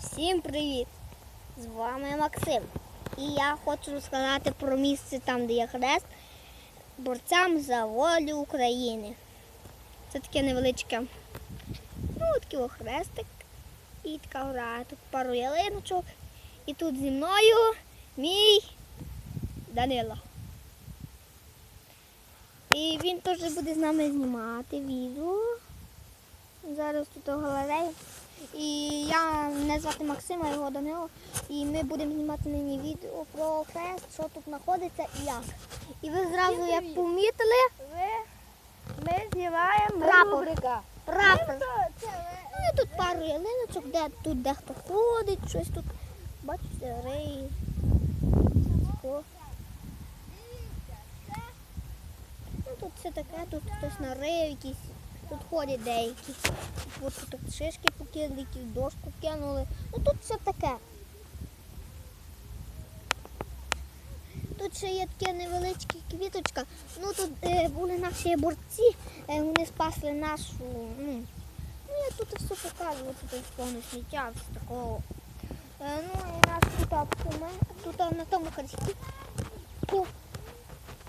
Всім привіт! З вами Максим. І я хочу розказати про місце там, де є хрест, борцям за волю України. Це таке невеличке, ну, такий хрестик. І така гора. Тут пару ялиночок. І тут зі мною мій Данило. І він теж буде з нами знімати відео. Зараз тут у галереї. І я мене звати Максима, його Данило. І ми будемо знімати нині відео про хрест, що тут знаходиться і як. І ви зразу як помітили, Ми знімаємо Прапор. рубрика. прапор. Ну і тут пару ялиночок, де тут дехто ходить, щось тут. Бачите, реї. О. Ну, тут все таке, тут хтось нарив якийсь, тут ходять деякі. Тут шишки покинули, якісь дошку кинули. Ну тут все таке. Тут ще є таке невеличке квіточка. Ну тут е, були наші борці, е, вони спасли нашу. Ну, ну я тут все показую, тут повно сміття, все такого. Е, ну і нас тут помер, тут на тому хресті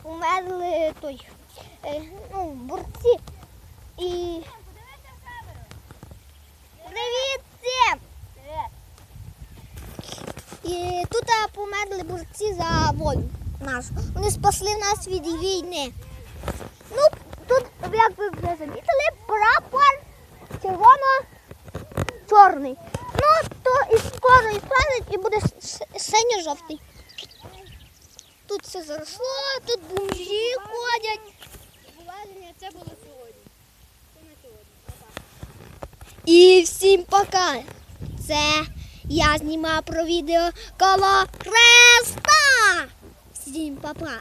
померли той, е, ну, борці. І Привіт всім! І тут померли борці за волю нашу. Вони спасли нас від війни. Ну, тут, як ви вже замітили, прапор червоно-чорний. Ну, то і скоро і і буде синьо-жовтий. Тут все заросло, тут бомжі ходять. Це було сьогодні. Це на сьогодні. І всім пока. Це я знімав про відео коло хреста. Всім па-па.